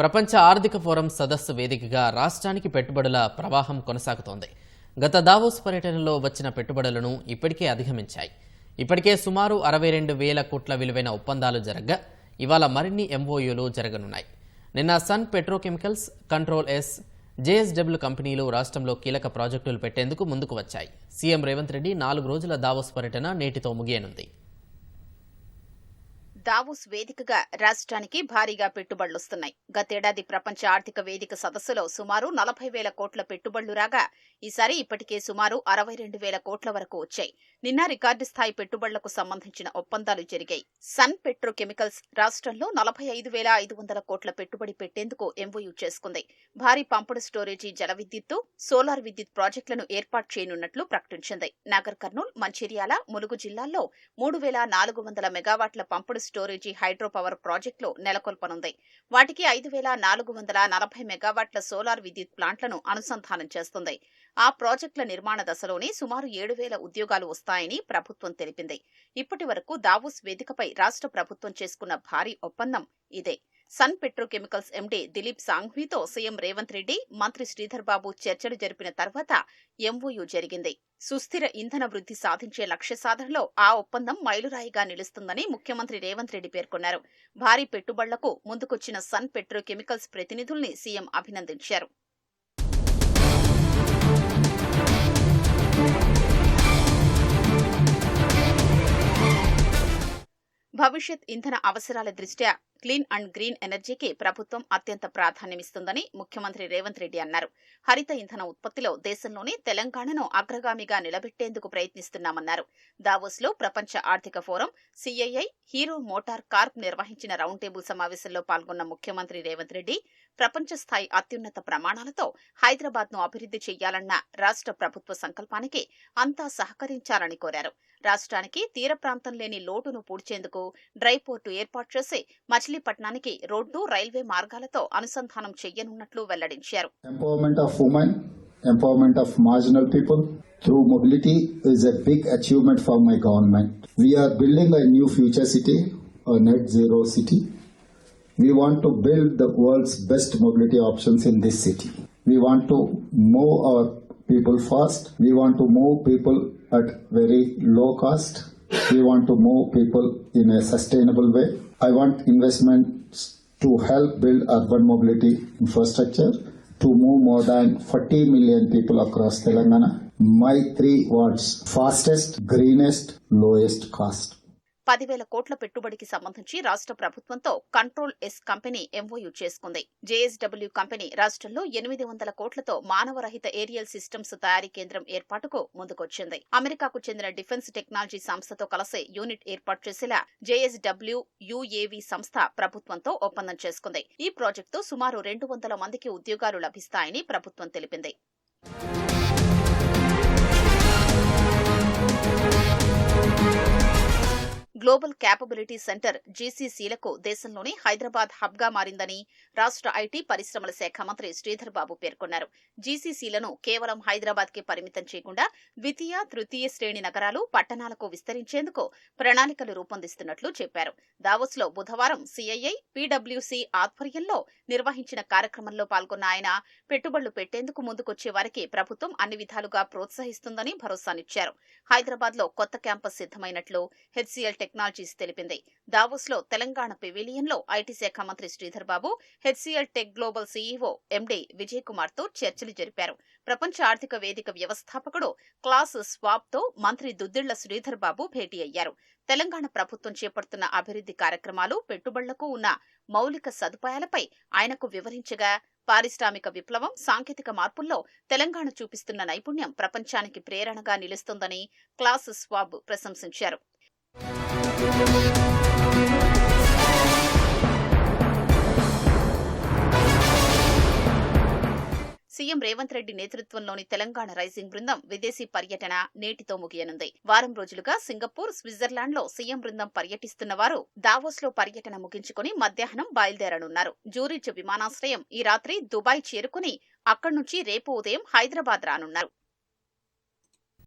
ప్రపంచ ఆర్థిక ఫోరం సదస్సు వేదికగా రాష్ట్రానికి పెట్టుబడుల ప్రవాహం కొనసాగుతోంది. గత దావోస్ పర్యటనలో వచ్చిన పెట్టుబడులను ఇప్పటికే అధిగమించాయి. ఇప్పటికే సుమారు అరవై రెండు వేల కోట్ల విలువైన ఒప్పందాలు జరగ్గా ఇవాళ మరిన్ని ఎంఓయూలు జరగనున్నాయి. నిన్న Sun petrochemicals control S JSW కంపెనీలు రాష్ట్రంలో కీలక ప్రాజెక్టులు పెట్టేందుకు ముందుకు వచ్చాయి. సీఎం రేవంత్ రెడ్డి నాలుగు రోజుల దావోస్ పర్యటన నేటితో ముగియనుంది. దావోస్ వేదికగా రాష్ట్రానికి భారీగా పెట్టుబడులొస్తున్నాయి. గతేడాది ప్రపంచ ఆర్థిక వేదిక సదస్సులో సుమారు నలభై వేల కోట్ల పెట్టుబడులు రాగా ఈసారి ఇప్పటికే సుమారు అరవై రెండు వేల కోట్ల వరకు వచ్చాయి. నిన్న రికార్డు స్థాయి పెట్టుబడులకు సంబంధించిన ఒప్పందాలు జరిగాయి. సన్ పెట్రోకెమికల్స్ రాష్ట్రంలో నలభై ఐదు వేల ఐదు వందల కోట్ల పెట్టుబడి పెట్టేందుకు ఎంఓయూ చేసుకుంది. భారీ పంపుడు స్టోరేజీ జల విద్యుత్తు సోలార్ విద్యుత్ ప్రాజెక్టులను ఏర్పాటు చేయనున్నట్లు ప్రకటించింది. నాగర్ కర్నూల్ మంచిర్యాల ములుగు జిల్లాల్లో మూడు వేల నాలుగు వందల మెగావాట్ల పంపుడు స్టోరేజీ హైడ్రో పవర్ ప్రాజెక్టులు నెలకొల్పనుంది. వాటికి ఐదు వేల నాలుగు వందల నలభై మెగావాట్ల సోలార్ విద్యుత్ ప్లాంట్లను అనుసంధానం చేస్తుంది. ఆ ప్రాజెక్టుల నిర్మాణ దశలోనే సుమారు ఏడు వేల ఉద్యోగాలు వస్తాయని ప్రభుత్వం తెలిపింది. ఇప్పటి వరకు దావోస్ వేదికపై రాష్ట్ర ప్రభుత్వం చేసుకున్న భారీ ఒప్పందం ఇదే. సన్ పెట్రోకెమికల్స్ ఎండీ దిలీప్ సాంఘ్వీతో సీఎం రేవంత్ రెడ్డి మంత్రి శ్రీధర్ బాబు చర్చలు జరిపిన తర్వాత ఎంఓయూ జరిగింది. సుస్థిర ఇంధన వృద్ధి సాధించే లక్ష్య సాధనలో ఆ ఒప్పందం మైలురాయిగా నిలుస్తుందని ముఖ్యమంత్రి రేవంత్ రెడ్డి పేర్కొన్నారు. భారీ పెట్టుబడులకు ముందుకొచ్చిన సన్ పెట్రోకెమికల్స్ ప్రతినిధుల్ని సీఎం అభినందించారు. భవిష్యత్ ఇంధన అవసరాల దృష్ట్యా క్లీన్ అండ్ గ్రీన్ ఎనర్జీకి ప్రభుత్వం అత్యంత ప్రాధాన్యమిస్తుందని ముఖ్యమంత్రి రేవంత్ రెడ్డి అన్నారు. హరిత ఇంధన ఉత్పత్తిలో దేశంలోనే తెలంగాణను అగ్రగామిగా నిలబెట్టేందుకు ప్రయత్నిస్తున్నామన్నారు. దావోస్లో ప్రపంచ ఆర్థిక forum CII Hero motor corp నిర్వహించిన రౌండ్ టేబుల్ సమావేశంలో పాల్గొన్న ముఖ్యమంత్రి రేవంత్ రెడ్డి ప్రపంచ స్థాయి అత్యున్నత ప్రమాణాలతో హైదరాబాద్ను అభివృద్ధి చేయాలన్న రాష్ట్ర ప్రభుత్వ సంకల్పానికి అంతా సహకరించాలని కోరారు. రాష్ట్రానికి తీర ప్రాంతం లేని లోటును పూడ్చేందుకు డ్రై పోర్టు ఏర్పాటు చేసి మచిలీపట్నానికి రోడ్డు రైల్వే మార్గాలతో అనుసంధానం చెయ్యనున్నట్లు వెల్లడించారు Empowerment of women, empowerment of marginal people through mobility is a big achievement for my government. We are building a new future city, a net zero city. We want to build the world's best mobility options in this city. We want to move our people fast. We want to move people at very low cost. We want to move people in a sustainable way. I want investments to help build urban mobility infrastructure to move more than 40 million people across Telangana. My three words fastest, greenest, lowest cost. పదివేల కోట్ల పెట్టుబడికి సంబంధించి రాష్ట్ర ప్రభుత్వంతో control S company MoU చేసుకుంది. JSW company రాష్ట్రంలో ఎనిమిది వందల కోట్లతో మానవరహిత ఏరియల్ సిస్టమ్స్ తయారీ కేంద్రం ఏర్పాటుకు ముందుకొచ్చింది. అమెరికాకు చెందిన డిఫెన్స్ టెక్నాలజీ సంస్థతో కలిసి యూనిట్ ఏర్పాటు చేసేలా జేఎస్డబ్ల్యూ యుఏవి సంస్థ ప్రభుత్వంతో ఒప్పందం చేసుకుంది. ఈ ప్రాజెక్టుతో సుమారు రెండు వందల మందికి ఉద్యోగాలు లభిస్తాయని ప్రభుత్వం తెలిపింది. గ్లోబల్ క్యాపబిలిటీ సెంటర్ జీసీసీలకు దేశంలోనే హైదరాబాద్ హబ్గా మారిందని రాష్ట్ర ఐటీ పరిశ్రమల శాఖ మంత్రి శ్రీధర్ బాబు పేర్కొన్నారు. జీసీసీలను కేవలం హైదరాబాద్కి పరిమితం చేయకుండా ద్వితీయ తృతీయ శ్రేణి నగరాలు పట్టణాలకు విస్తరించేందుకు ప్రణాళికలు రూపొందిస్తున్నట్లు చెప్పారు. దావోస్లో బుధవారం సిఐఐ పీడబ్ల్యూసీ ఆధ్వర్యంలో నిర్వహించిన కార్యక్రమంలో పాల్గొన్న ఆయన పెట్టుబడులు పెట్టేందుకు ముందుకొచ్చే వారికి ప్రభుత్వం అన్ని విధాలుగా ప్రోత్సహిస్తుందని భరోసానిచ్చారు. హైదరాబాద్లో కొత్త క్యాంపస్ సిద్దమైనట్లు హెచ్సీఎల్ టెక్నాలజీస్ తెలిపింది. దావోస్లో తెలంగాణ పెవిలియన్లో ఐటీ శాఖ మంత్రి Sridhar Babu HCL tech global CEO MD Vijay కుమార్తో చర్చలు జరిపారు. ప్రపంచ ఆర్థిక వేదిక వ్యవస్థాపకుడు క్లాస్ స్వాబ్తో మంత్రి దుద్దిళ్ళ శ్రీధర్ బాబు భేటీ అయ్యారు. తెలంగాణ ప్రభుత్వం చేపడుతున్న అభివృద్ధి కార్యక్రమాలు పెట్టుబడులకు ఉన్న మౌలిక సదుపాయాలపై ఆయనకు వివరించగా పారిశ్రామిక విప్లవం సాంకేతిక మార్పుల్లో తెలంగాణ చూపిస్తున్న నైపుణ్యం ప్రపంచానికి ప్రేరణగా నిలుస్తుందని క్లాస్ స్వాబ్ ప్రశంసించారు. సీఎం రేవంత్ రెడ్డి నేతృత్వంలోని తెలంగాణ రైజింగ్ బృందం విదేశీ పర్యటన నేటితో ముగియనుంది. వారం రోజులుగా సింగపూర్ స్విట్జర్లాండ్లో సీఎం బృందం పర్యటిస్తున్న వారు దావోస్లో పర్యటన ముగించుకుని మధ్యాహ్నం బయలుదేరనున్నారు. జూరిచ్ విమానాశ్రయం ఈ రాత్రి దుబాయ్ చేరుకుని అక్కడి నుంచి రేపు ఉదయం హైదరాబాద్ రానున్నారు.